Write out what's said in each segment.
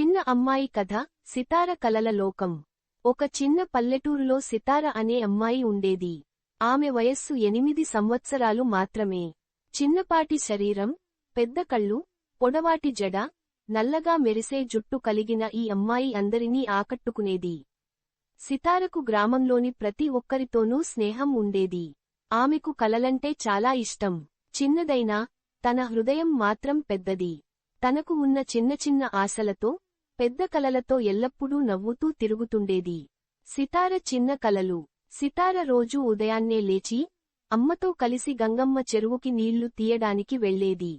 చిన్న అమ్మాయి కథ సితార కలల లోకం. ఒక చిన్న పల్లెటూరులో సితార అనే అమ్మాయి ఉండేది. ఆమె వయస్సు ఎనిమిది సంవత్సరాలు మాత్రమే. చిన్నపాటి శరీరం పెద్ద కళ్ళు పొడవాటి జడ నల్లగా మెరిసే జుట్టు కలిగిన ఈ అమ్మాయి అందరినీ ఆకట్టుకునేది. సితారకు గ్రామంలోని ప్రతి ఒక్కరితోనూ స్నేహం ఉండేది. ఆమెకు కలలంటే చాలా ఇష్టం. చిన్నదైనా తన హృదయం మాత్రం పెద్దది. తనకు ఉన్న చిన్న చిన్న ఆశలతో పెద్ద కలలతో ఎల్లప్పుడూ నవ్వుతూ తిరుగుతుండేది. సితార చిన్న కలలు. సితార రోజూ ఉదయాన్నే లేచి అమ్మతో కలిసి గంగమ్మ చెరువుకి నీళ్ళు తీయడానికి వెళ్ళేది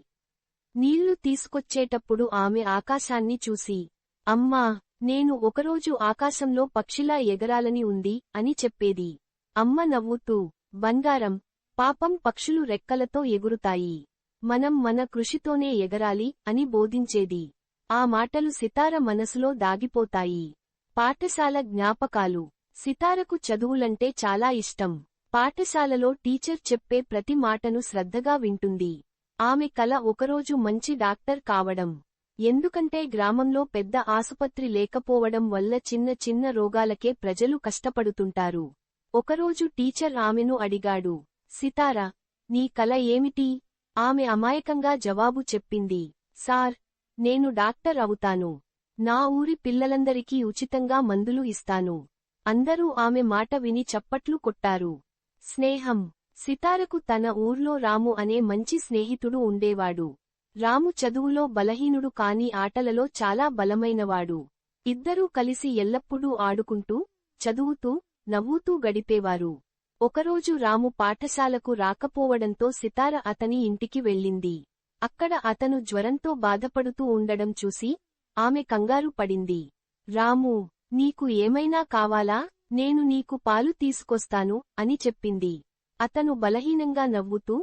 నీళ్ళు తీసుకొచ్చేటప్పుడు ఆమె ఆకాశాన్ని చూసి అమ్మా నేను ఒకరోజు ఆకాశంలో పక్షిలా ఎగరాలని ఉంది అని చెప్పేది. అమ్మ నవ్వుతూ బంగారం పాపం పక్షులు రెక్కలతో ఎగురుతాయి. మనం మన కృషితోనే ఎగరాలి అని బోధించేది. ఆ మాటలు సితార మనసులో దాగిపోతాయి. పాఠశాల జ్ఞాపకాలు. సితారకు చదువులంటే చాలా ఇష్టం. పాఠశాలలో టీచర్ చెప్పే ప్రతి మాటను శ్రద్ధగా వింటుంది. ఆమె కల ఒకరోజు మంచి డాక్టర్ కావడం. ఎందుకంటే గ్రామంలో పెద్ద ఆసుపత్రి లేకపోవడం వల్ల చిన్న చిన్న రోగాలకే ప్రజలు కష్టపడుతుంటారు. ఒకరోజు టీచర్ ఆమెను అడిగాడు సితారా నీ కల ఏమిటి? ఆమె అమాయకంగా జవాబు చెప్పింది సార్ నేను డాక్టర్ అవుతాను. నా ఊరి పిల్లలందరికీ ఉచితంగా మందులు ఇస్తాను. అందరూ ఆమె మాట విని చప్పట్లు కొట్టారు. స్నేహం. సితారకు తన ఊర్లో రాము అనే మంచి స్నేహితుడు ఉండేవాడు. రాము చదువులో బలహీనుడు కాని ఆటలలో చాలా బలమైనవాడు. ఇద్దరూ కలిసి ఎల్లప్పుడూ ఆడుకుంటూ చదువుతూ నవ్వుతూ గడిపేవారు. ఒకరోజు రాము పాఠశాలకు రాకపోవడంతో సితార అతని ఇంటికి వెళ్ళింది. అక్కడ అతను జ్వరంతో బాధపడుతూ ఉండడం చూసి ఆమె కంగారు పడింది. రాము నీకు ఏమైనా కావాలా? నేను నీకు పాలు తీసుకొస్తాను అని చెప్పింది. అతను బలహీనంగా నవ్వుతూ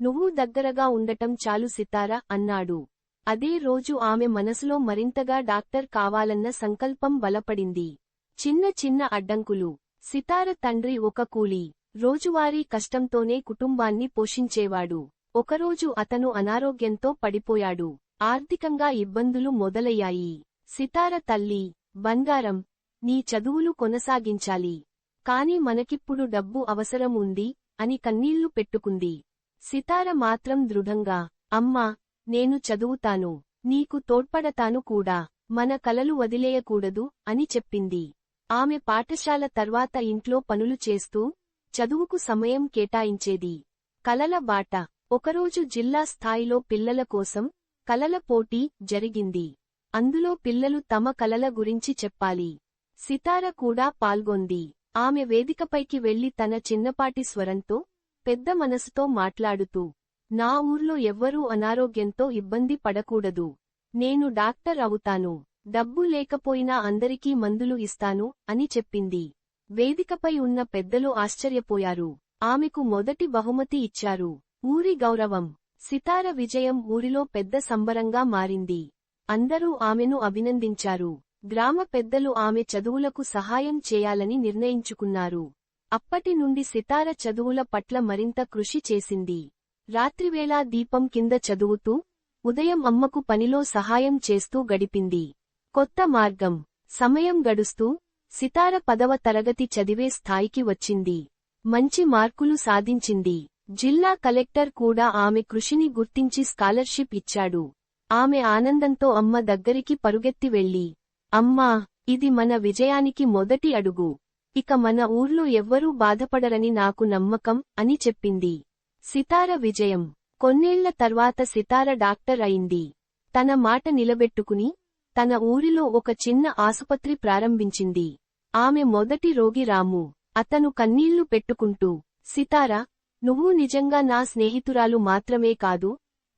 నువ్వు దగ్గరగా ఉండటం చాలు సితార అన్నాడు. అదే రోజు ఆమె మనసులో మరింతగా డాక్టర్ కావాలన్న సంకల్పం బలపడింది. చిన్న చిన్న అడ్డంకులు. సితార తండ్రి ఒక కూలీ. రోజువారీ కష్టంతోనే కుటుంబాన్ని పోషించేవాడు. ఒకరోజు అతను అనారోగ్యంతో పడిపోయాడు. ఆర్థికంగా ఇబ్బందులు మొదలయ్యాయి. సితార తల్లి బంగారం నీ చదువులు కొనసాగించాలి. కాని మనకిప్పుడు డబ్బు అవసరం ఉంది అని కన్నీళ్ళు పెట్టుకుంది. సితార మాత్రం దృఢంగా అమ్మా నేను చదువుతాను నీకు తోడ్పడతాను కూడా మన కలలు వదిలేయకూడదు అని చెప్పింది. ఆమె పాఠశాల తర్వాత ఇంట్లో పనులు చేస్తూ చదువుకు సమయం కేటాయించేది. కలల బాట ఒకరోజు జిల్లా స్థాయిలో పిల్లల కోసం కలల పోటీ జరిగింది. అందులో పిల్లలు తమ కలల గురించి చెప్పాలి. సితార కూడా పాల్గొంది. ఆమె వేదికపైకి వెళ్ళి తన చిన్నపాటి స్వరంతో పెద్ద మనసుతో మాట్లాడుతూ నా ఊర్లో ఎవ్వరూ అనారోగ్యంతో ఇబ్బంది పడకూడదు. నేను డాక్టర్ అవుతాను. డబ్బు లేకపోయినా అందరికీ మందులు ఇస్తాను అని చెప్పింది. వేదికపై ఉన్న పెద్దలు ఆశ్చర్యపోయారు. ఆమెకు మొదటి బహుమతి ఇచ్చారు. ఊరి గౌరవం సితార విజయం ఊరిలో పెద్ద సంబరంగా మారింది. అందరూ ఆమెను అభినందించారు. గ్రామ పెద్దలు ఆమె చదువులకు సహాయం చేయాలని నిర్ణయించుకున్నారు. అప్పటి నుండి సితార చదువుల పట్ల మరింత కృషి చేసింది. రాత్రివేళా దీపం కింద చదువుతూ ఉదయం అమ్మకు పనిలో సహాయం చేస్తూ గడిపింది. కొత్త మార్గం సమయం గడుస్తూ సితార పదవ తరగతి చదివే స్థాయికి వచ్చింది. మంచి మార్కులు సాధించింది. జిల్లా కలెక్టర్ కూడా ఆమె కృషిని గుర్తించి స్కాలర్షిప్ ఇచ్చాడు. ఆమె ఆనందంతో అమ్మ దగ్గరికి పరుగెత్తి వెళ్ళి అమ్మా ఇది మన విజయానికి మొదటి అడుగు. ఇక మన ఊర్లో ఎవ్వరూ బాధపడరని నాకు నమ్మకం అని చెప్పింది. సితార విజయం. కొన్నేళ్ళ తర్వాత సితార డాక్టర్ అయింది. తన మాట నిలబెట్టుకుని తన ఊరిలో ఒక చిన్న ఆసుపత్రి ప్రారంభించింది. ఆమె మొదటి రోగి రాము. అతను కన్నీళ్ళు పెట్టుకుంటూ సితారా నువ్వు నిజంగా నా స్నేహితురాలు మాత్రమే కాదు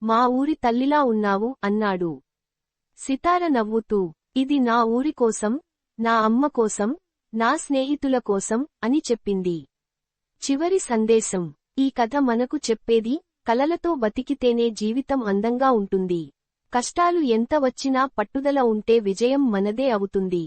మా ఊరి తల్లిలా ఉన్నావు అన్నాడు. సితార నవ్వుతూ ఇది నా ఊరి కోసం నా అమ్మ కోసం నా స్నేహితుల కోసం అని చెప్పింది. చివరి సందేశం. ఈ కథ మనకు చెప్పేది కలలతో బతికితేనే జీవితం అందంగా ఉంటుంది. కష్టాలు ఎంత వచ్చినా పట్టుదల ఉంటే విజయం మనదే అవుతుంది.